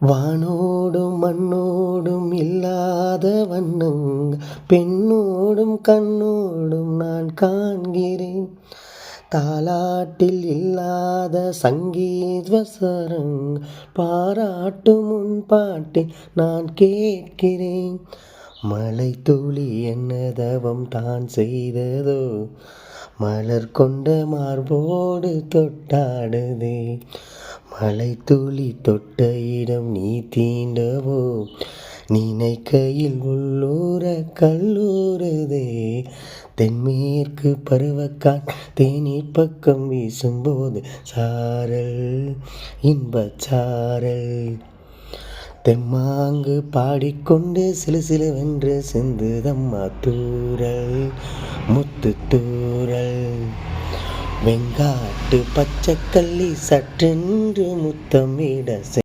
வானோடும் மண்ணோடும் இல்லாத வண்ணங்கள் பெண்ணோடும் கண்ணோடும் நான் காண்கிறேன். தாலாட்டில் இல்லாத சங்கீத்வசரங் பாராட்டும் உன் பாட்டை நான் கேட்கிறேன். மலை தூளி என்ன தவம் தான் செய்ததோ மலர் கொண்ட மார்போடு தொட்டாடுதே. மலை துளி தொட்ட இடம் நீ தீண்டவோ? நினைக்கையில் உள்ளூர கல்லூரதே தென்மேற்கு பருவக்காட் தேநீர் பக்கம் வீசும்போது சாரல் இன்பச்சாரல் தெம்மாங்கு பாடிக்கொண்டு சிலு சிலுவென்று சிந்துதம்மா தூரல் முத்து வெங்காட்டு பச்சைக்கல்லி சற்றென்று முத்தமிட